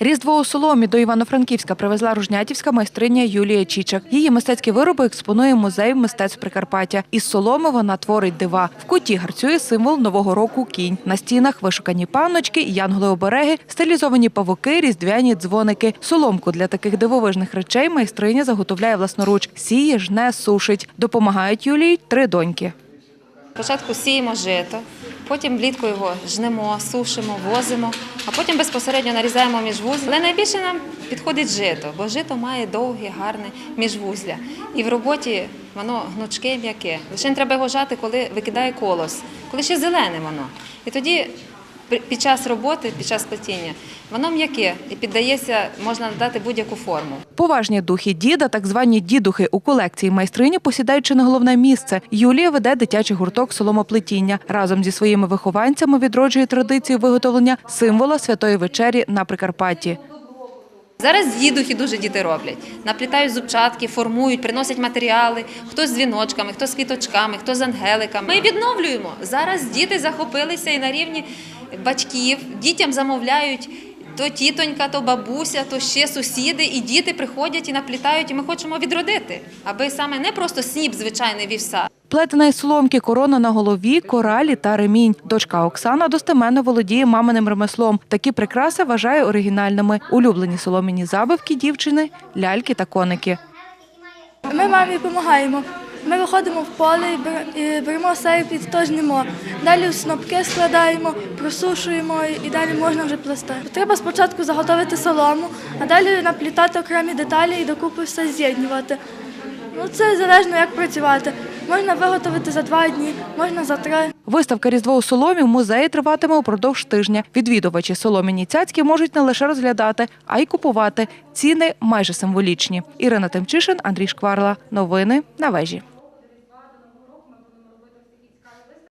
Різдво у соломі до Івано-Франківська привезла ружнятівська майстриня Юлія Чічак. Її мистецькі вироби експонує музей мистецтв Прикарпаття. Із соломи вона творить дива. В куті гарцює символ нового року кінь. На стінах вишукані панночки, янголи-обереги, стилізовані павуки, різдвяні дзвоники. Соломку для таких дивовижних речей майстриня заготовляє власноруч. Сіє, жне, сушить. Допомагають Юлії три доньки. Спочатку сіємо жито, потім влітку його жнемо, сушимо, возимо, а потім безпосередньо нарізаємо міжвузля. Але найбільше нам підходить жито, бо жито має довге, гарне міжвузля. І в роботі воно гнучке м'яке. Лише треба його жати, коли викидає колос, коли ще зелене воно. І тоді під час роботи, під час плетіння, воно м'яке і піддається, можна надати будь-яку форму. Поважні духи діда, так звані дідухи у колекції майстрині посідають чи не головне місце. Юлія веде дитячий гурток соломоплетіння. Разом зі своїми вихованцями відроджує традицію виготовлення символа святої вечері на Прикарпатті. Зараз дідухи дуже діти роблять. Наплітають зубчатки, формують, приносять матеріали, хто з дзвіночками, хто з квіточками, хто з ангеликами. Ми відновлюємо. Зараз діти захопилися і на рівні батьків. Дітям замовляють то тітонька, то бабуся, то ще сусіди, і діти приходять і наплітають. І ми хочемо відродити, аби саме не просто сніп звичайний вівса, Плетена із соломки, корона на голові, коралі та ремінь. Дочка Оксана достеменно володіє маминим ремеслом. Такі прикраси вважає оригінальними. Улюблені соломіні забавки дівчини, ляльки та коники. Ми мамі допомагаємо. Ми виходимо в поле і беремо серп і то. Далі снопки складаємо, просушуємо і далі можна вже плести. Треба спочатку заготовити солому, а далі наплітати окремі деталі і докупи все з'єднувати. Ну, це залежно, як працювати. Можна виготовити за два дні, можна за три. Виставка Різдво у соломі в музеї триватиме упродовж тижня. Відвідувачі соломіні цяцьки можуть не лише розглядати, а й купувати. Ціни майже символічні. Ірина Тимчишин, Андрій Шкварла. Новини на вежі.